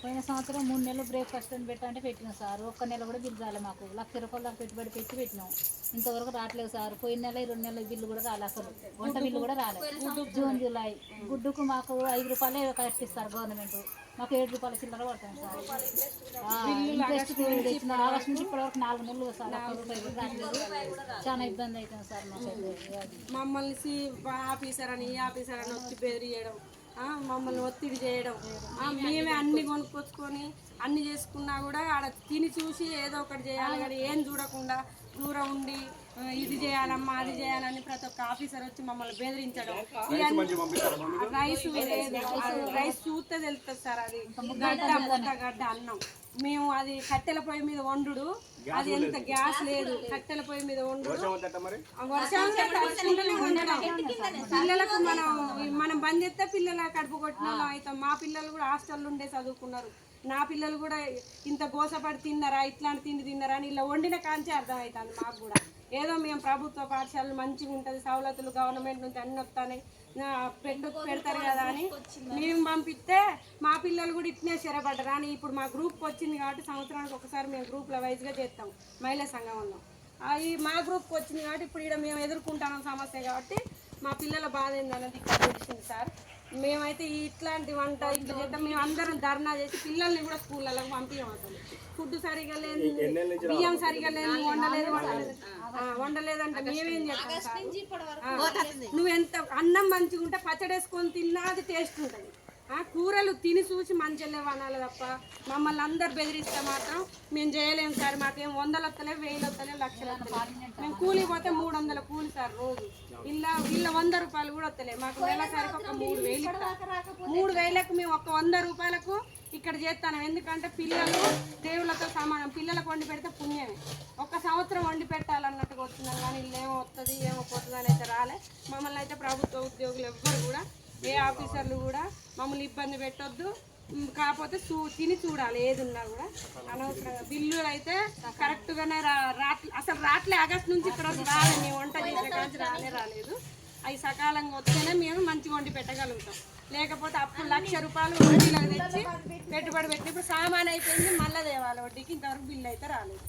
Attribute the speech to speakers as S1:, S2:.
S1: పోయిన సంవత్సరం మూడు నెలలు బ్రేక్ఫాస్ట్ అని పెట్టంటే పెట్టినాం సార్. ఒక్క నెల కూడా బిల్లు రాలే మాకు. లక్ష రూపాయల దాకా పెట్టుబడి పెట్టి పెట్టినాం. ఇంతవరకు రావట్లేదు సార్. పోయిన నెల రెండు నెలల బిల్లు కూడా రాలే అసలు. వంట బిల్లు కూడా రాలే. June July. గుడ్డుకు మాకు ఐదు రూపాయలే కట్టిస్తారు గవర్నమెంట్. మాకు ఏడు రూపాయల చిల్లర పడుతుంది సార్. ఇంట్రెస్ట్ తెచ్చిన ఆగస్టు నుంచి ఇప్పటివరకు నాలుగు నెలలు సార్. చాలా ఇబ్బంది అవుతుంది సార్ మాకు.
S2: మమ్మల్ని ఆఫీసర్ అని ఈ ఆఫీసర్ అని వచ్చి బెదిరియడం మమ్మల్ని ఒత్తిడి చేయడం. మేమే అన్ని కొనుక్కొచ్చుకొని అన్ని చేసుకున్నా కూడా ఆడ తిని చూసి ఏదో ఒకటి చేయాలి కానీ ఏం చూడకుండా దూరం ఉండి ఇది చేయాలమ్మా అది చేయాలని ప్రతి ఒక్క ఆఫీసర్ వచ్చి మమ్మల్ని బెదిరించడం. రైస్ రైస్ చూస్తే తెలుస్తుంది సార్ అది. గడ్డ ముద్ద గడ్డ అన్నం. మేము అది కట్టెల పొయ్యి మీద వండు అది ఎంత గ్యాస్ లేదు. కట్టెల పొయ్యి మీద వండు వర్షం పిల్లలకు మనం మనం బంద్ చేస్తే పిల్లల కడుపు కొట్టిన అవుతాం. మా పిల్లలు కూడా హాస్టల్లో ఉండే చదువుకున్నారు. నా పిల్లలు కూడా ఇంత గోసపడి తిన్నారా ఇట్లాంటి తిండి తిన్నారా అని ఇలా వండిన కాంచే అర్థమవుతుంది మాకు కూడా. ఏదో మేము ప్రభుత్వ పాఠశాలలు మంచిగా ఉంటుంది సవలతులు గవర్నమెంట్ నుంచి అన్ని వస్తాయి పెట్టు పెడతారు కదా అని మేము పంపిస్తే మా పిల్లలు కూడా ఇట్నే స్థిరపడ్డారు. అని ఇప్పుడు మా గ్రూప్కి వచ్చింది కాబట్టి సంవత్సరానికి ఒకసారి మేము గ్రూప్ల వైజ్గా చేస్తాం మహిళా సంఘంలో. అవి మా గ్రూప్కి వచ్చింది కాబట్టి ఇప్పుడు ఇక్కడ మేము ఎదుర్కొంటాం సమస్య కాబట్టి మా పిల్లల బాధ ఏందన్నది ఇక్కడ తెలిసింది సార్. మేమైతే ఇట్లాంటి వంట ఇట్లా చేద్దాం. మేము అందరం ధర్నా చేసి పిల్లల్ని కూడా స్కూళ్ళలో పంపించాం అసలు. ఫుడ్ సరిగా లేదు బియ్యం సరిగా లేదు వండలేదు వండలేదు. ఆ, వండలేదంటే మేమేం చేస్తాం? నువ్వు ఎంత అన్నం మంచిగా ఉంటే పచ్చడి వేసుకొని తిన్నా అది టేస్ట్ ఉంటుంది. కూరలు తిని చూసి మంచిగా లేవు అనాలి తప్ప మమ్మల్ని అందరు బెదిరిస్తే మాత్రం మేము చేయలేము సార్ మాకేం వందలు వస్తలే వేలు వస్తలే లక్షలు వస్తలే మేము కూలి పోతే మూడు వందల కూలి సార్ రోజు. ఇలా ఇలా వంద రూపాయలు కూడా వస్తలే మాకు నెలసరికి ఒక మూడు వేలు మూడు వేలకు మేము ఒక వంద రూపాయలకు ఇక్కడ చేస్తాను. ఎందుకంటే పిల్లలు దేవుళ్ళతో సమానం. పిల్లలకు వండి పెడితే పుణ్యమే. ఒక సంవత్సరం వండి పెట్టాలన్నట్టుగా వస్తున్నాం కానీ ఇల్లు ఏమో వస్తుంది ఏమో పోతుంది అని అయితే రాలే. మమ్మల్ని అయితే ప్రభుత్వ ఉద్యోగులు ఎవ్వరు కూడా ఏ ఆఫీసర్లు కూడా మమ్మల్ని ఇబ్బంది పెట్టొద్దు. కాకపోతే చూ తిని చూడాలి ఏది ఉన్నా కూడా. అనవసరంగా. బిల్లులు అయితే కరెక్ట్గానే రా రాట్లే అసలు రాట్లే ఆగస్ట్ నుంచి ఇక్కడ రాలేదు. మేము వంట చేసే కాంచి రాలే రాలేదు. అవి సకాలంగా వస్తేనే మేము మంచిగా వండి పెట్టగలుగుతాం. లేకపోతే అప్పుడు లక్ష రూపాయలు వడ్డీలకు తెచ్చి పెట్టుబడి పెట్టి ఇప్పుడు సామాన్ అయిపోయింది మళ్ళీ తేవాలి వడ్డీకి ఇంతవరకు బిల్లు అయితే రాలేదు.